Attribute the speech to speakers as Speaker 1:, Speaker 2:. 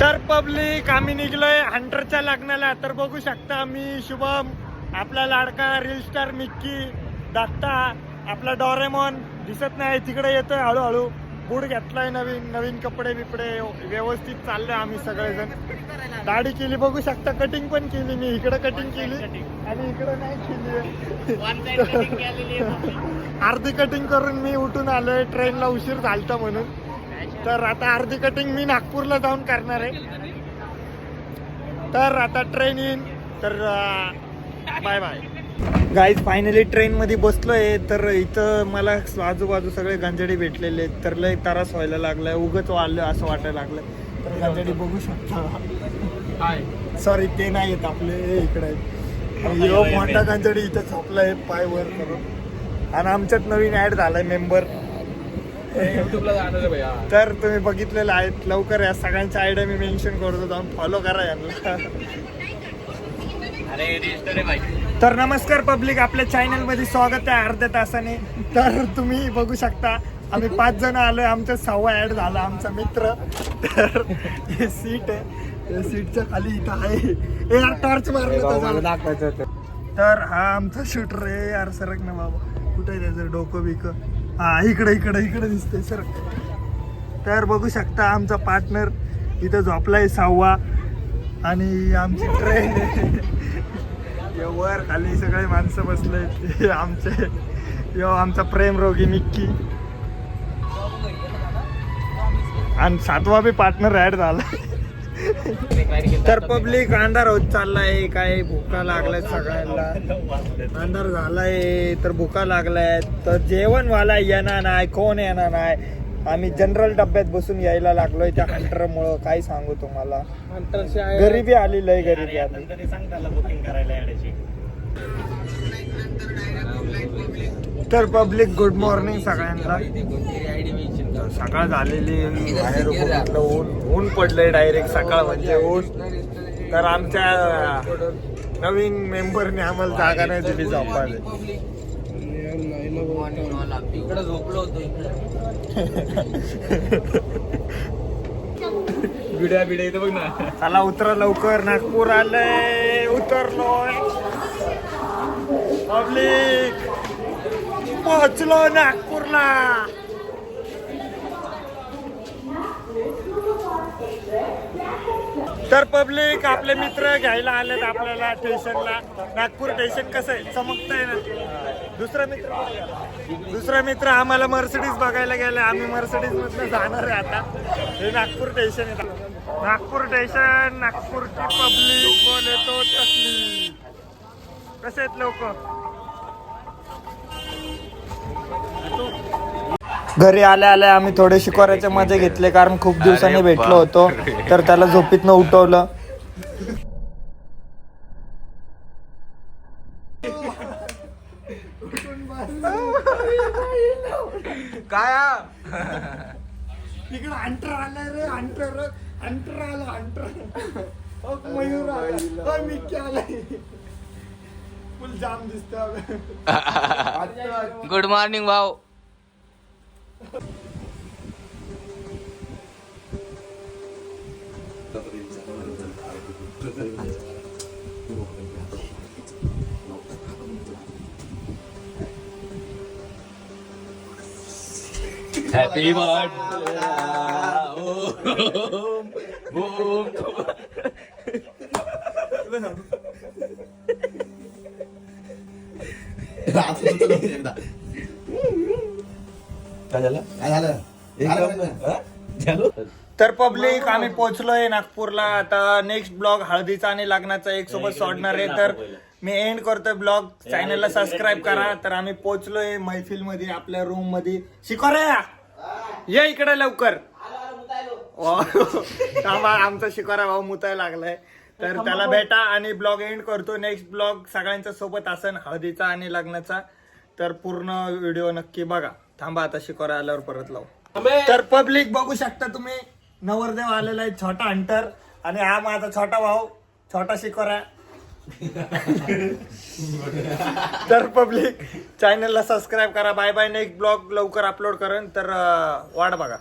Speaker 1: तर पब्लिक आम्ही निघलोय हंटरच्या लग्नाला. तर बघू शकता मी शुभम आपला लाडका रील स्टार मिक्की दत्ता आपला डोरेमॉन दिसत नाही तिकडे येतोय हळूहळू. बूट घेतलाय नवीन नवीन कपडे बिपडे व्यवस्थित चाललोय आम्ही सगळेजण. दाढी केली बघू शकता. कटिंग पण केली मी. इकडे कटिंग केली. आणि इकडे नाही केली. अर्धी कटिंग करून मी उठून आलोय. ट्रेनला उशीर झालता म्हणून. तर आता अर्धी कटिंग मी नागपूरला जाऊन करणार आहे. तर आता ट्रेन येईन. तर bye bye guys finally train मध्ये बसलोय. तर इथं मला आजूबाजू सगळे गंजडी भेटलेले आहेत. तर लय त्रास व्हायला लागलाय. उगच वाढलं असं वाटायला लागलं तर गंजडी बघू शकता. सॉरी ते नाही येत आपले. इकडे मोठा गंजडी इथं झोपलाय. पाय वर करून. आणि आमच्यात नवीन ऍड झालाय मेंबर
Speaker 2: युट्यूबला जाणार आहे भैया
Speaker 1: तर तुम्ही बघितलेलं आहेत लवकर या सगळ्यांच्या आयडिया मी मेन्शन करतो जाऊन फॉलो करा यांना.
Speaker 2: अरे रजिस्टर आहे भाई.
Speaker 1: तर नमस्कार पब्लिक आपल्या चॅनलमध्ये स्वागत आहे अर्ध्या तासाने. तर तुम्ही बघू शकता आम्ही पाच जण आलोय आमचा सहावा ऍड झाला आमचा मित्र. तर हे सीट आहे या सीटच्या खाली इथं आहे. ए यार टॉर्च मारलं
Speaker 2: दाखवायचं
Speaker 1: तर हा आमचा शूटर आहे यार सरक ना बाबा. कुठे आहे त्याचं डोकं बिक हा इकडे इकडे इकडे दिसतंय सर. तर बघू शकता आमचा पार्टनर इथं झोपलाय सहावा आणि आमची ट्रेन वर खाली सगळे माणसं बसले आमचे यो आमचा प्रेम रोगी निक्की आणि सातवा बी पार्टनर ऍड झाला तर पब्लिक अंधार होत चाललाय काय भुका लागलाय सगळ्यांना. अंधार झालाय तर भुका लागलाय तर जेवण वाला येणार नाही कोण येणार नाही. आम्ही जनरल डब्यात बसून यायला लागलोय त्या हंटर मुळे काय सांगू तुम्हाला? गरिबी आलेली आहे गरिबी आली. तर पब्लिक गुड मॉर्निंग सगळ्यांना. सकाळ झालेली बाहेर ऊन ऊन पडलंय डायरेक्ट सकाळ म्हणजे ऊन. तर आमच्या नवीन मेंबरने आम्हाला जागा नाही दिली झोपायला.
Speaker 2: इकडे झोपलो होतो बिड्या बिड्या इथं बघ ना.
Speaker 1: चला उतरा लवकर. नागपूर आलंय. उतरलोय. पब्लिक. पोहोचलो नागपूरला. तर पब्लिक आपले मित्र घ्यायला आलेत आपल्याला स्टेशनला. नागपूर स्टेशन कसं आहे? चमकतंय ना. दुसरा मित्र दुसरा मित्र आम्हाला मर्सिडीज बघायला गेला आम्ही मर्सिडीज मधनं जाणार आहे आता. हे नागपूर स्टेशन आहे. नागपूर स्टेशन नागपूरची पब्लिक. बोलतो तसली. कसे आहेत लोक घरी आल्या आल्या आम्ही थोडे शिकवऱ्याचे मजे घेतले कारण खूप दिवसांनी भेटलो होतो तर त्याला झोपीतनं उठवलं.
Speaker 2: काय
Speaker 1: तिकडे अंटर आलाय रे अंटर अंटर आला अंटर मयूर आला. मिक्की आलाय. फुल जाम दिसतोय
Speaker 2: गुड मॉर्निंग भाऊ हॅपी
Speaker 1: तर पब्लिक आम्ही पोहोचलोय नागपूरला. आता नेक्स्ट ब्लॉग हळदीचा आणि लग्नाचा. एक सोबत सोडणार आहे. तर मी एंड करतोय ब्लॉग चॅनलला सबस्क्राईब करा. तर आम्ही पोहोचलोय मैफिलमध्ये आपल्या रूममध्ये. शिकोऱ्या ये. इकडे लवकर. थांबा, आमचा शिकोरा भाऊ मुतायला लागलाय. तर त्याला भेटा आणि ब्लॉग एंड करतो. नेक्स्ट ब्लॉग सगळ्यांच्या सोबत असेल हळदीचा आणि लग्नाचा. तर पूर्ण व्हिडिओ नक्की बघा. थांबा आता शिकोरा आल्यावर परत लावू. तर पब्लिक बघू शकता तुम्ही. नवरदेव आलेला आहे छोटा हंटर. आणि हा माझा छोटा भाऊ छोटा शिकोरा तर पब्लिक चॅनलला सबस्क्राईब करा. बाय बाय नेक्स्ट ब्लॉग लवकर अपलोड करेन. तर वाट बघा.